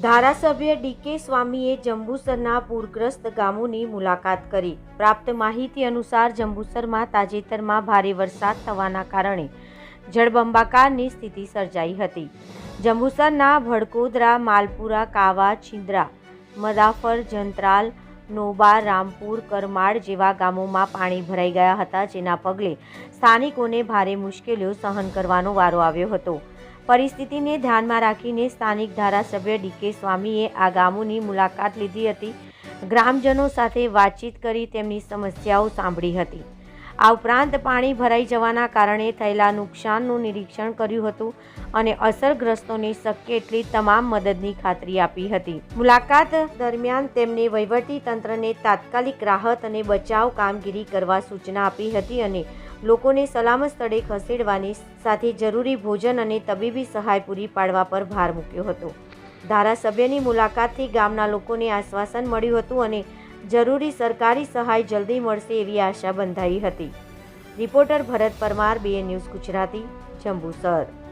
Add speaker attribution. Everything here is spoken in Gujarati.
Speaker 1: ધારાસભ્ય ડીકે સ્વામીએ જંબુસરના પૂરગ્રસ્ત ગામોની મુલાકાત કરી. પ્રાપ્ત માહિતી અનુસાર જંબુસરમાં તાજેતરમાં ભારે વરસાદ થવાના કારણે જળબંબાકારની સ્થિતિ સર્જાઈ હતી. જંબુસરના ભડકોદરા, માલપુરા, કાવા, છિંદ્રા, મદાફર, જંત્રાલ, નોબા, રામપુર, કરમાળ જેવા ગામોમાં પાણી ભરાઈ ગયા હતા, જેના પગલે સ્થાનિકોને ભારે મુશ્કેલીઓ સહન કરવાનો વારો આવ્યો હતો. પરિસ્થિતિને ધ્યાનમાં રાખીને સ્થાનિક ધારાસભ્ય ડીકે સ્વામીએ આ ગામોની મુલાકાત લીધી હતી. ગ્રામજનો સાથે વાતચીત કરી તેમની સમસ્યાઓ સાંભળી હતી. આ ઉપરાંત પાણી ભરાઈ જવાના કારણે થયેલા નુકસાનનું નિરીક્ષણ કર્યું હતું અને અસરગ્રસ્તોને શક્ય એટલી તમામ મદદની ખાતરી આપી હતી. મુલાકાત દરમિયાન તેમને વહીવટી તંત્રને તાત્કાલિક રાહત અને બચાવ કામગીરી કરવા સૂચના આપી હતી અને લોકોને સલામત સ્થળે ખસેડવાની સાથે જરૂરી ભોજન અને તબીબી સહાય પૂરી પાડવા પર ભાર મૂક્યો હતો. ધારાસભ્યની મુલાકાતથી ગામના લોકોને આશ્વાસન મળ્યું હતું અને જરૂરી સરકારી સહાય જલ્દી મળશે એવી આશા બંધાઈ હતી. રિપોર્ટર ભરત પરમાર બે ન્યૂઝ ગુજરાતી, જંબુસર.